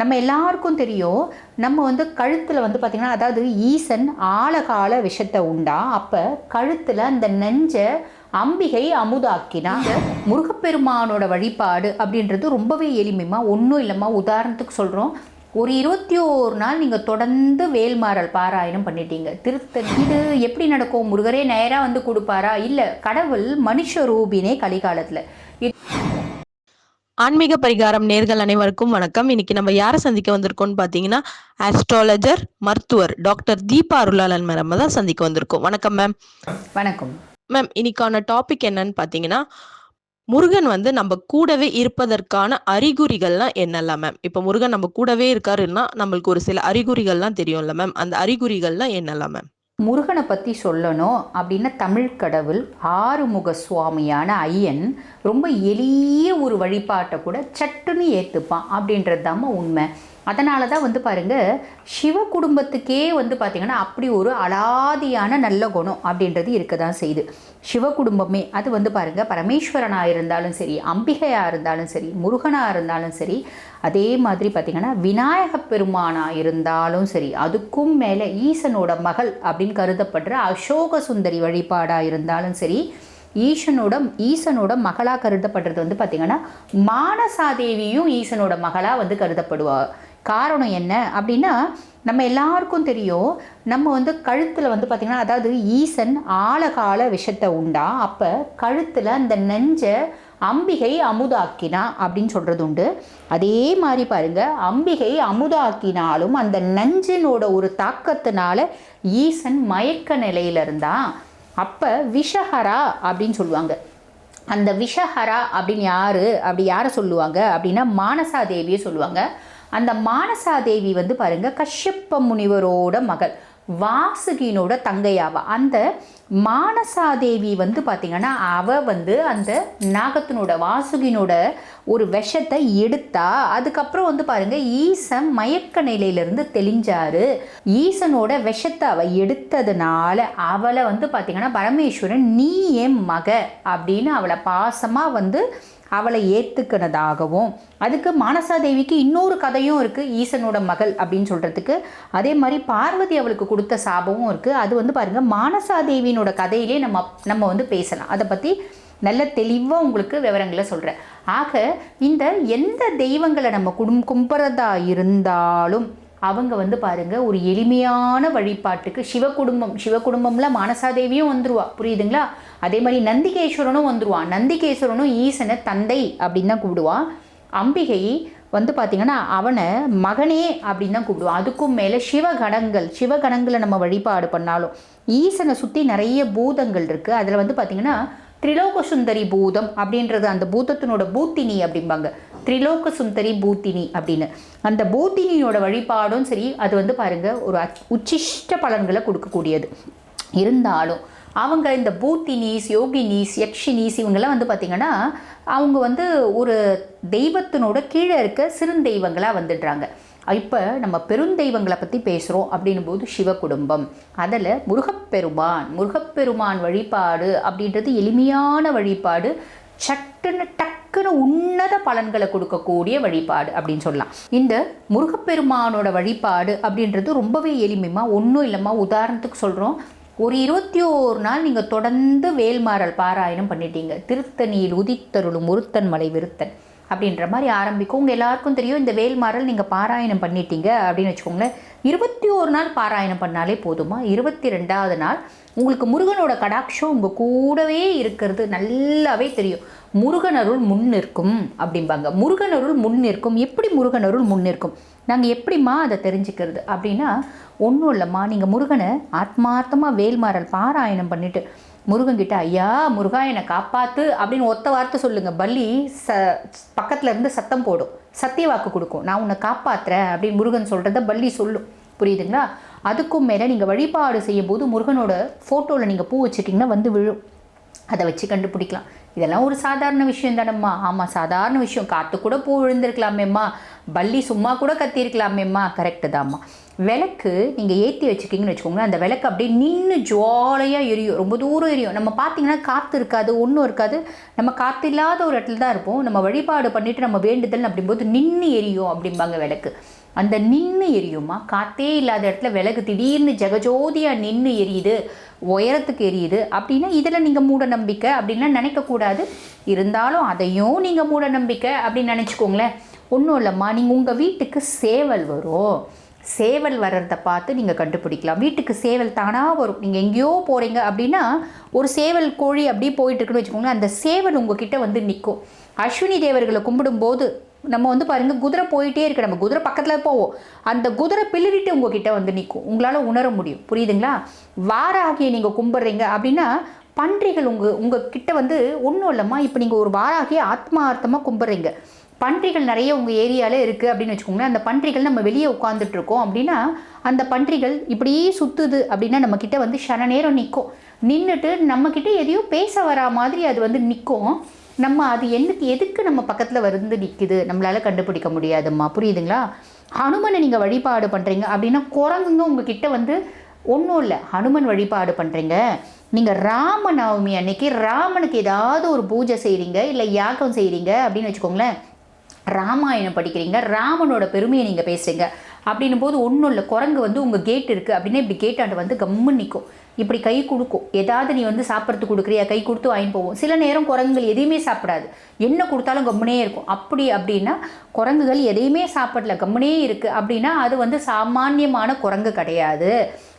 நம்ம எல்லாருக்கும் தெரியும் நம்ம வந்து கழுத்தில் வந்து பார்த்திங்கன்னா அதாவது ஈசன் ஆழகால விஷத்தை உண்டா? அப்போ கழுத்தில் அந்த நெஞ்சை அம்பிகை அமுதாக்கினா முருகப்பெருமானோட வழிபாடு அப்படின்றது ரொம்பவே எளிமைமா ஒன்றும் இல்லைம்மா. உதாரணத்துக்கு சொல்கிறோம் ஒரு இருபத்தி ஓரு நாள் நீங்கள் தொடர்ந்து வேல்மாறல் பாராயணம் பண்ணிட்டீங்க. திருத்த இது எப்படி நடக்கும்? முருகரே நேராக வந்து கொடுப்பாரா? இல்லை கடவுள் மனுஷ ரூபினே கலிகாலத்தில். ஆன்மீக பரிகாரம் நேர்கள் அனைவருக்கும் வணக்கம். இன்னைக்கு நம்ம யாரை சந்திக்க வந்திருக்கோம்னு பாத்தீங்கன்னா ஆஸ்ட்ராலஜர் மருத்துவர் டாக்டர் தீபா அருளாளன் மேம் தான் சந்திக்க வந்திருக்கோம். வணக்கம் மேம் வணக்கம். மேம் இன்னைக்கான டாபிக் என்னன்னு பாத்தீங்கன்னா முருகன் வந்து நம்ம கூடவே இருப்பதற்கான அறிகுறிகள்லாம் என்னெல்லாம் மேம் இப்போ முருகன் நம்ம கூடவே இருக்காருன்னா நம்மளுக்கு ஒரு சில அறிகுறிகள்லாம் தெரியும்ல மேம் அந்த அறிகுறிகள்லாம் என்னெல்லாம் மேம் முருகனை பற்றி சொல்லணும் அப்படின்னா தமிழ் கடவுள் ஆறுமுக சுவாமியான ஐயன் ரொம்ப எளிய ஒரு வழிபாட்டை கூட சட்டுன்னு ஏற்றுப்பான் அப்படின்றது தாம்மா உண்மை. அதனால தான் வந்து பாருங்கள் சிவ குடும்பத்துக்கே வந்து பார்த்திங்கன்னா அப்படி ஒரு அலாதியான நல்ல குணம் அப்படின்றது இருக்க தான் செய்யுது. சிவ குடும்பமே அது வந்து பாருங்கள் பரமேஸ்வரனாக இருந்தாலும் சரி அம்பிகையாக இருந்தாலும் சரி முருகனாக இருந்தாலும் சரி அதே மாதிரி பார்த்திங்கன்னா விநாயக பெருமானாக இருந்தாலும் சரி அதுக்கும் மேலே ஈசனோட மகள் அப்படின்னு கருதப்படுற அசோக சுந்தரி வழிபாடாக இருந்தாலும் சரி ஈசனோட ஈசனோட மகளாக கருதப்படுறது வந்து பார்த்திங்கன்னா மானசாதேவியும் ஈசனோட மகளாக வந்து கருதப்படுவா. காரணம் என்ன அப்படின்னா நம்ம எல்லாருக்கும் தெரியும் நம்ம வந்து கழுத்தில் வந்து பார்த்திங்கன்னா அதாவது ஈசன் ஆழகால விஷத்தை உண்டா? அப்போ கழுத்தில் அந்த நெஞ்சை அம்பிகை அமுதாக்கினா அப்படின்னு சொல்கிறது உண்டு. அதே மாதிரி பாருங்கள் அம்பிகை அமுதாக்கினாலும் அந்த நஞ்சினோட ஒரு தாக்கத்தினால ஈசன் மயக்க நிலையில இருந்தான் அப்போ விஷஹரா அப்படின்னு சொல்லுவாங்க. அந்த விஷஹரா அப்படின்னு யார்? அப்படி யாரை சொல்லுவாங்க? அப்படின்னா மானசாதேவியை சொல்லுவாங்க. அந்த மானசாதேவி வந்து பாருங்கள் கஷ்யப்ப முனிவரோட மகள். வாசுகினோட தங்கையாவா? அந்த மானசாதேவி வந்து பார்த்திங்கன்னா அவ வந்து அந்த நாகத்தினோட வாசுகினோட ஒரு விஷத்தை எடுத்தா அதுக்கப்புறம் வந்து பாருங்க ஈசன் மயக்க நிலையிலிருந்து தெளிஞ்சாரு. ஈசனோட விஷத்தை அவ எடுத்ததுனால அவளை வந்து பார்த்திங்கன்னா பரமேஸ்வரன் நீ என் மக அப்படின்னு அவளை பாசமாக வந்து அவளை ஏற்றுக்கினதாகவும் அதுக்கு மானசாதேவிக்கு இன்னொரு கதையும் இருக்குது ஈசனோட மகள் அப்படின்னு சொல்கிறதுக்கு அதே மாதிரி பார்வதி அவளுக்கு கொடுத்த சாபமும் இருக்குது அது வந்து பாருங்கள் மானசாதேவியினோட கதையிலே நம்ம நம்ம வந்து பேசலாம். அதை பற்றி நல்ல தெளிவாக உங்களுக்கு விவரங்களை சொல்கிறேன் ஆக இந்த எந்த தெய்வங்களை நம்ம குடும் கும்புறதா இருந்தாலும் அவங்க வந்து பாருங்க ஒரு எளிமையான வழிபாட்டுக்கு ஷிவ குடும்பம் சிவ குடும்பமில் மானசாதேவியும் வந்துருவா. புரியுதுங்களா? அதே மாதிரி நந்திகேஸ்வரனும் வந்துருவான் நந்திகேஸ்வரனும் ஈசனை தந்தை அப்படின்னு தான் கூப்பிடுவான் அம்பிகை வந்து பார்த்திங்கன்னா அவனை மகனே அப்படின்னு தான் கூப்பிடுவான். அதுக்கும் மேலே சிவகணங்கள் சிவகணங்களை நம்ம வழிபாடு பண்ணாலும் ஈசனை சுற்றி நிறைய பூதங்கள் இருக்குது அதில் வந்து பார்த்திங்கன்னா திரிலோக சுந்தரி பூதம் அப்படின்றது அந்த பூதத்தினோட பூத்தினி அப்படிம்பாங்க. திரிலோக சுந்தரி பூத்தினி அப்படின்னு. அந்த பூத்தினியோட வழிபாடும் சரி அது வந்து பாருங்கள் ஒரு உச்சிஷ்ட பலன்களை கொடுக்கக்கூடியது. இருந்தாலும் அவங்க இந்த பூத்தினீஸ் யோகினீஸ் யக்ஷினீஸ் இவங்கெல்லாம் வந்து பார்த்திங்கன்னா அவங்க வந்து ஒரு தெய்வத்தினோட கீழே இருக்க சிறுந்தெய்வங்களாக வந்துடுறாங்க. இப்போ நம்ம பெருந்தெய்வங்களை பற்றி பேசுகிறோம் அப்படின்னும் போது சிவ குடும்பம் அதில் முருகப்பெருமான் முருகப்பெருமான் வழிபாடு அப்படின்றது எளிமையான வழிபாடு சட்டுன்னு டக்குன்னு உன்னத பலன்களை கொடுக்கக்கூடிய வழிபாடு அப்படின்னு சொல்லலாம். இந்த முருகப்பெருமானோட வழிபாடு அப்படின்றது ரொம்பவே எளிமைமா ஒன்றும் இல்லைம்மா உதாரணத்துக்கு சொல்கிறோம் ஒரு இருபத்தி ஓரு நாள் நீங்கள் தொடர்ந்து வேல்மாறல் பாராயணம் பண்ணிட்டீங்க. திருத்தணியில் உதித்தருளும் ஒருத்தன் மலை விருத்தன் அப்படின்ற மாதிரி ஆரம்பிக்கும். உங்கள் எல்லாருக்கும் தெரியும் இந்த வேல்மாறல் நீங்கள் பாராயணம் பண்ணிட்டீங்க அப்படின்னு வச்சுக்கோங்களேன். இருபத்தி ஒரு நாள் பாராயணம் பண்ணாலே போதுமா? இருபத்தி ரெண்டாவது நாள் உங்களுக்கு முருகனோட கடாட்சம் உங்கள் கூடவே இருக்கிறது நல்லாவே தெரியும். முருகனருள் முன் நிற்கும் அப்படிம்பாங்க. முருகனருள் முன் நிற்கும். எப்படி முருகனருள் முன் நிற்கும்? நாங்கள் எப்படிம்மா அதை தெரிஞ்சுக்கிறது? அப்படின்னா ஒன்றும் இல்லைம்மா. நீங்கள் முருகனை ஆத்மார்த்தமாக வேல்மாறல் பாராயணம் பண்ணிவிட்டு முருகன்கிட்ட ஐயா முருகா என்னை காப்பாற்று அப்படின்னு ஒத்த வார்த்தை சொல்லுங்கள் பள்ளி ச பக்கத்தில் இருந்து சத்தம் போடும். சத்திய வாக்கு கொடுக்கும். நான் உன்னை காப்பாற்றுறேன் அப்படின்னு முருகன் சொல்கிறத பல்லி சொல்லும். புரியுதுங்களா? அதுக்கும் மேலே நீங்கள் வழிபாடு செய்யும்போது முருகனோட ஃபோட்டோவில் நீங்கள் பூ வச்சுட்டிங்கன்னா வந்து விழும். அதை வச்சு கண்டுபிடிக்கலாம். இதெல்லாம் ஒரு சாதாரண விஷயம் தானம்மா. ஆமாம் சாதாரண விஷயம். காற்று கூட பூ விழுந்திருக்கலாமேம்மா. பள்ளி சும்மா கூட கத்திருக்கலாமேம்மா கரெக்டு தாம்மா. விளக்கு நீங்கள் ஏற்றி வச்சுக்கிங்கன்னு வச்சுக்கோங்களேன் அந்த விளக்கு அப்படியே நின்று ஜாலியாக எரியும். ரொம்ப தூரம் எரியும். நம்ம பார்த்தீங்கன்னா காற்று இருக்காது ஒன்றும் இருக்காது. நம்ம காற்று இல்லாத ஒரு இடத்துல தான் இருப்போம். நம்ம வழிபாடு பண்ணிவிட்டு நம்ம வேண்டுதல் அப்படிம்போது நின்று எரியும் அப்படிம்பாங்க விளக்கு. அந்த நின்று எரியுமா காற்றே இல்லாத இடத்துல விளக்கு திடீர்னு ஜெகஜோதியாக நின்று எரியுது உயரத்துக்கு எரியுது அப்படின்னா இதில் நீங்கள் மூட நம்பிக்கை அப்படின்லாம் நினைக்கக்கூடாது. இருந்தாலும் அதையும் நீங்கள் மூட நம்பிக்கை அப்படின்னு நினச்சிக்கோங்களேன். ஒன்றும் இல்லைம்மா நீங்கள் உங்கள் வீட்டுக்கு சேவல் வரும். சேவல் வர்றதை பார்த்து நீங்கள் கண்டுபிடிக்கலாம். வீட்டுக்கு சேவல் தானாக வரும். நீங்கள் எங்கேயோ போகிறீங்க அப்படின்னா ஒரு சேவல் கோழி அப்படியே போயிட்டுருக்குன்னு வச்சுக்கோங்களேன் அந்த சேவல் உங்ககிட்ட வந்து நிற்கும் அஸ்வினி தேவர்களை கும்பிடும்போது நம்ம வந்து பாருங்கள் குதிரை போயிட்டே இருக்கு. நம்ம குதிரை பக்கத்தில் போவோம். அந்த குதிரை பிளிரிட்டு உங்ககிட்ட வந்து நிற்கும் உங்களால் உணர முடியும். புரியுதுங்களா? வாராகியை நீங்கள் கும்பிட்றீங்க அப்படின்னா பன்றிகள் உங்கள் உங்கள் கிட்ட வந்து ஒன்றும் இல்லைம்மா இப்போ நீங்கள் ஒரு வாராகியை ஆத்மார்த்தமாக கும்பிட்றீங்க. பன்றிகள் நிறைய உங்கள் ஏரியாவில் இருக்குது அப்படின்னு வச்சுக்கோங்களேன். அந்த பன்றிகள் நம்ம வெளியே உட்காந்துட்டு இருக்கோம் அப்படின்னா அந்த பன்றிகள் இப்படியே சுற்றுது அப்படின்னா நம்ம வந்து சன நேரம் நிற்கும் நின்றுட்டு நம்மக்கிட்ட எதையோ பேச வரா மாதிரி அது வந்து நிற்கும் நம்ம அது என்னக்கு எதுக்கு நம்ம பக்கத்தில் வந்து நிற்குது நம்மளால் கண்டுபிடிக்க முடியாதும்மா. புரியுதுங்களா? ஹனுமனை நீங்கள் வழிபாடு பண்ணுறீங்க அப்படின்னா குரங்குங்க உங்ககிட்ட வந்து ஒன்றும் இல்லை. ஹனுமன் வழிபாடு பண்ணுறீங்க நீங்கள் ராம நவமி அன்னைக்கு ராமனுக்கு ஏதாவது ஒரு பூஜை செய்கிறீங்க இல்லை யாகம் செய்கிறீங்க அப்படின்னு வச்சுக்கோங்களேன். ராமாயணம் படிக்கிறீங்க ராமனோட பெருமையை நீங்கள் பேசுகிறீங்க அப்படின்னும் போது ஒன்றும் இல்லை குரங்கு வந்து உங்கள் கேட் இருக்குது அப்படின்னா இப்படி கேட்டாண்டு வந்து கம்மு நிற்கும் இப்படி கை கொடுக்கும். ஏதாவது நீ வந்து சாப்பிட்றதுக்கு கொடுக்குறியா? கை கொடுத்து வாங்கி போவோம் சில நேரம் குரங்குகள் எதையுமே சாப்பிடாது. என்ன கொடுத்தாலும் கம்முனே இருக்கும். அப்படி அப்படின்னா குரங்குகள் எதையுமே சாப்பிடல கம்முனே இருக்குது அப்படின்னா அது வந்து சாமானியமான குரங்கு கிடையாது.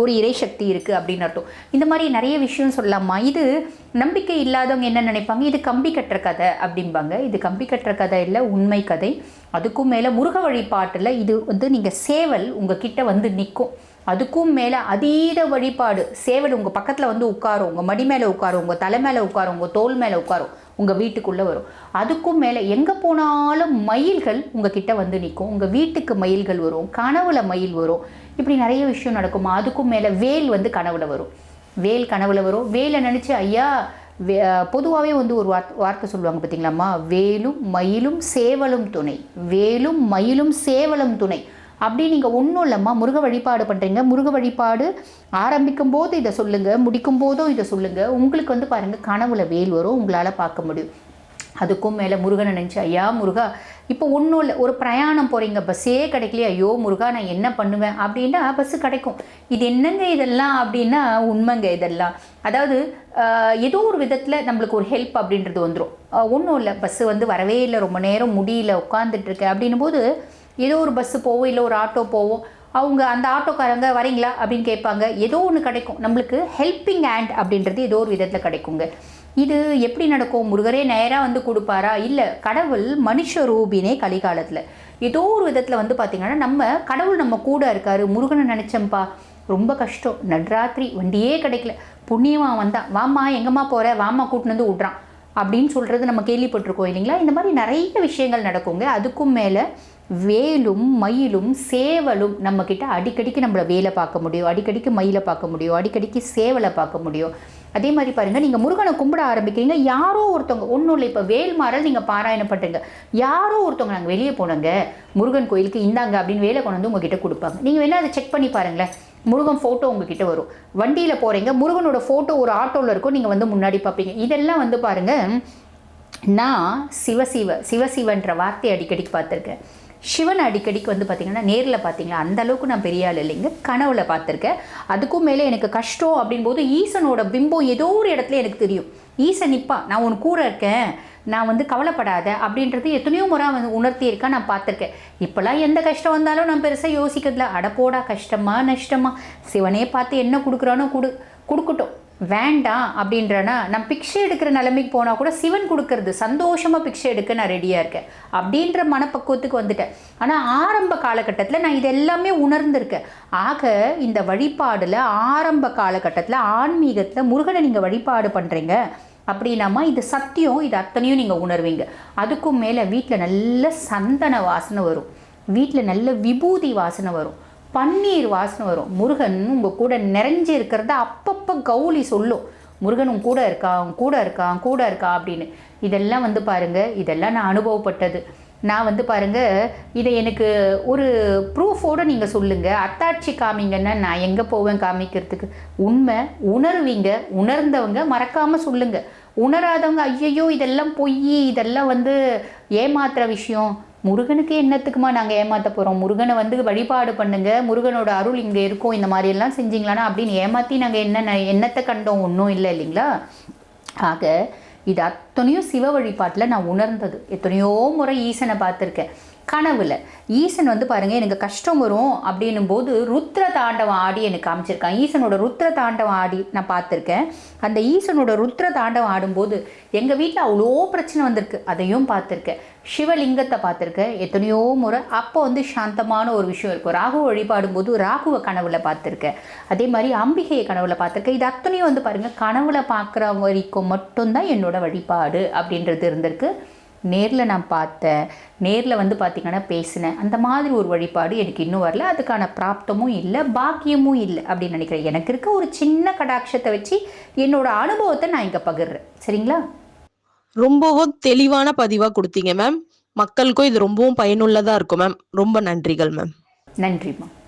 ஒரு இறை சக்தி இருக்குது அப்படின்னு அர்த்தம். இந்த மாதிரி நிறைய விஷயம் சொல்லலாமா? இது நம்பிக்கை இல்லாதவங்க என்ன நினைப்பாங்க? இது கம்பி கட்டுற கதை அப்படிம்பாங்க. இது கம்பி கட்டுற கதை இல்லை உண்மை கதை. அதுக்கும் மேலே முருக வழிபாட்டில் இது வந்து நீங்கள் சேவல் உங்கள் கிட்ட வந்து நிற்கும் அதுக்கும் மேலே அதீத வழிபாடு. சேவல் உங்கள் பக்கத்தில் வந்து உட்காரும். உங்கள் மடி மேலே உட்காரும். உங்கள் தலை மேலே உட்காரும். உங்கள் தோல் மேலே உட்காரும். உங்கள் வீட்டுக்குள்ளே வரும். அதுக்கும் மேலே எங்கே போனாலும் மயில்கள் உங்கள் கிட்ட வந்து நிற்கும் உங்கள் வீட்டுக்கு மயில்கள் வரும். கனவுல மயில் வரும். இப்படி நிறைய விஷயம் நடக்குமா? அதுக்கும் மேலே வேல் வந்து கனவுல வரும். வேல் கனவுல வரும். வேலை நினச்சி ஐயா வே பொதுவாகவே வந்து ஒரு வார்த்தை வார்த்தை சொல்லுவாங்க பார்த்தீங்களாம்மா வேலும் மயிலும் சேவலும் துணை. வேலும் மயிலும் சேவலும் துணை. அப்படி நீங்கள் ஒன்றும் இல்லைம்மா முருக வழிபாடு பண்ணுறீங்க முருக வழிபாடு ஆரம்பிக்கும் போது இதை சொல்லுங்கள் முடிக்கும் போதும் இதை சொல்லுங்கள் உங்களுக்கு வந்து பாருங்கள் கனவுல வேல் வரும். உங்களால் பார்க்க முடியும். அதுக்கும் மேலே முருகனை நினச்சி ஐயா முருகா இப்போ ஒன்றும் இல்லை ஒரு பிரயாணம் போகிறீங்க பஸ்ஸே கிடைக்கலையே ஐயோ முருகா நான் என்ன பண்ணுவேன்? அப்படின்னா பஸ்ஸு கிடைக்கும். இது என்னங்க இதெல்லாம் அப்படின்னா உண்மைங்க இதெல்லாம். அதாவது ஏதோ ஒரு விதத்தில் நம்மளுக்கு ஒரு ஹெல்ப் அப்படின்றது வந்துடும் ஒன்றும் இல்லை பஸ்ஸு வந்து வரவே இல்லை ரொம்ப நேரம் முடியல உட்காந்துட்டு அப்படின்னும் போது ஏதோ ஒரு பஸ்ஸு போவோம் இல்லை ஒரு ஆட்டோ போவோம் அவங்க அந்த ஆட்டோக்காரங்க வரீங்களா அப்படின்னு கேட்பாங்க. ஏதோ ஒன்று கிடைக்கும். நம்மளுக்கு ஹெல்ப்பிங் ஹேண்ட் அப்படின்றது ஏதோ ஒரு விதத்தில் கிடைக்குங்க. இது எப்படி நடக்கும்? முருகரே நேராக வந்து கொடுப்பாரா? இல்லை கடவுள் மனுஷ ரூபினே கலிகாலத்தில். ஏதோ ஒரு விதத்தில் வந்து பார்த்திங்கன்னா நம்ம கடவுள் நம்ம கூட இருக்காரு முருகனை நினச்சோம்ப்பா ரொம்ப கஷ்டம். நட்ராத்திரி வண்டியே கிடைக்கல. புண்ணியமாக வந்தான். வாம்மா எங்கம்மா போகிற வாம்மா கூட்டின்னு வந்து விட்றான். அப்படின்னு சொல்கிறது நம்ம கேள்விப்பட்டிருக்கோம் இல்லைங்களா? இந்த மாதிரி நிறைய விஷயங்கள் நடக்குங்க. அதுக்கும் மேலே வேலும் மயிலும் சேவலும் நம்மக்கிட்ட அடிக்கடிக்கு நம்மளை வேலை பார்க்க முடியும். அடிக்கடிக்கு மயிலை பார்க்க முடியும். அடிக்கடிக்கு சேவலை பார்க்க முடியும். அதே மாதிரி பாருங்கள் நீங்கள் முருகனை கும்பிட ஆரம்பிக்கிறீங்க யாரோ ஒருத்தவங்க ஒன்றும் இல்லை இப்போ வேல்மாறல் நீங்கள் பாராயணம் பண்ணுறீங்க யாரோ ஒருத்தவங்க நாங்கள் வெளியே போனோங்க முருகன் கோயிலுக்கு இந்தாங்க அப்படின்னு வேலை கொண்டு வந்து உங்ககிட்ட கொடுப்பாங்க. நீங்கள் வேணால் அதை செக் பண்ணி பாருங்களேன். முருகன் ஃபோட்டோ உங்ககிட்ட வரும். வண்டியில் போகிறீங்க முருகனோட ஃபோட்டோ ஒரு ஆட்டோவில் இருக்கும் நீங்கள் வந்து முன்னாடி பார்ப்பீங்க. இதெல்லாம் வந்து பாருங்கள் நான் சிவசிவ சிவசிவன்ற வார்த்தையை அடிக்கடிக்கு பார்த்துருக்கேன். சிவன் அடிக்கடிக்கு வந்து பார்த்திங்கன்னா நேரில் பார்த்தீங்களா அந்த அளவுக்கு நான் பெரிய ஆள் இல்லைங்க. கனவுல பார்த்துருக்கேன். அதுக்கும் மேலே எனக்கு கஷ்டம் அப்படின்போது ஈசனோட பிம்பம் ஏதோ ஒரு இடத்துல எனக்கு தெரியும். ஈசன் நிற்பா நான் உன் கூட இருக்கேன். நான் வந்து கவலைப்படாத அப்படின்றது எத்தனையோ முறை வந்து உணர்த்தியிருக்கா நான் பார்த்துருக்கேன். இப்போல்லாம் எந்த கஷ்டம் வந்தாலும் நான் பெருசாக யோசிக்கிறதில்ல. அடப்போடா கஷ்டமா நஷ்டமா. சிவனே பார்த்து என்ன கொடுக்குறானோ கொடு கொடுக்கட்டும். வேண்டாம் அப்படின்றனா நான் பிக்ஷை எடுக்கிற நிலைமைக்கு போனால் கூட சிவன் கொடுக்கறது சந்தோஷமாக பிக்ஷை எடுக்க நான் ரெடியாக இருக்கேன். அப்படின்ற மனப்பக்குவத்துக்கு வந்துட்டேன். ஆனால் ஆரம்ப காலகட்டத்தில் நான் இது எல்லாமே உணர்ந்திருக்கேன். ஆக இந்த வழிபாடில் ஆரம்ப காலகட்டத்தில் ஆன்மீகத்தில் முருகனை நீங்கள் வழிபாடு பண்ணுறீங்க அப்படின்னாமா இது சத்தியம் இது அத்தனையும் நீங்கள் உணர்வீங்க. அதுக்கும் மேலே வீட்டில் நல்ல சந்தன வாசனை வரும். வீட்டில் நல்ல விபூதி வாசனை வரும். பன்னீர் வாசனை வரும். முருகன் உங்கள் கூட நிறைஞ்சு இருக்கிறத அப்பப்போ கௌலி சொல்லும். முருகனும் கூட இருக்கா உன் கூட இருக்கான் கூட இருக்கா அப்படின்னு. இதெல்லாம் வந்து பாருங்கள் இதெல்லாம் நான் அனுபவப்பட்டது. நான் வந்து பாருங்க இதை எனக்கு ஒரு ப்ரூஃபோடு நீங்கள் சொல்லுங்கள் அத்தாட்சி காமிங்கன்னா நான் எங்கே போவேன் காமிக்கிறதுக்கு? உண்மை உணர்வீங்க உணர்ந்தவங்க மறக்காமல் சொல்லுங்கள் உணராதவங்க ஐயையோ இதெல்லாம் பொய் இதெல்லாம் வந்து ஏமாத்துற விஷயம். முருகனுக்கு என்னத்துக்குமா நாங்கள் ஏமாற்ற போகிறோம் முருகனை வந்து வழிபாடு பண்ணுங்க. முருகனோட அருள் இங்கே இருக்கும். இந்த மாதிரி எல்லாம் செஞ்சீங்களானா அப்படின்னு ஏமாற்றி நாங்கள் என்ன என்னத்தை கண்டோம்? ஒன்றும் இல்லை இல்லைங்களா? ஆக இது அத்தனையும் சிவ வழிபாட்டில் நான் உணர்ந்தது. எத்தனையோ முறை ஈசனை பார்த்துருக்கேன். கனவுல. ஈசன் வந்து பாருங்க எனக்கு கஷ்டம் வரும் அப்படின்னும் போது ருத்ர தாண்டவம் ஆடி எனக்கு காமிச்சிருக்கான். ஈசனோட ருத்ர தாண்டவம் ஆடி நான் பார்த்துருக்கேன். அந்த ஈசனோட ருத்ர தாண்டவம் ஆடும்போது எங்கள் வீட்டில் அவ்வளோ பிரச்சனை வந்திருக்கு. அதையும் பார்த்துருக்கேன். சிவலிங்கத்தை பார்த்துருக்கேன். எத்தனையோ முறை அப்போ வந்து சாந்தமான ஒரு விஷயம் இருக்கும். ராகு வழிபாடும் போது ராகுவை கனவுல பார்த்துருக்கேன். அதே மாதிரி அம்பிகையை கனவுல பார்த்துருக்கேன். இது அத்தனையும் வந்து பாருங்கள் கனவுல பார்க்குற வரைக்கும் மட்டும்தான் என்னோட வழிபாடு அப்படின்றது இருந்திருக்கு. நேரில் நான் பார்த்தேன் நேரில் வந்து பார்த்திங்கன்னா பேசினேன். அந்த மாதிரி ஒரு வழிபாடு எனக்கு இன்னும் வரல. அதுக்கான பிராப்தமும் இல்லை பாக்கியமும் இல்லை அப்படின்னு நினைக்கிறேன். எனக்கு இருக்க ஒரு சின்ன கடாட்சத்தை வச்சு என்னோட அனுபவத்தை நான் இங்கே பகிர்றேன். சரிங்களா? ரொம்பவும் தெளிவான பதிவா கொடுத்தீங்க மேம் மக்களுக்கும் இது ரொம்பவும் பயனுள்ளதா இருக்கும் மேம் ரொம்ப நன்றிகள் மேம் நன்றிம்மா.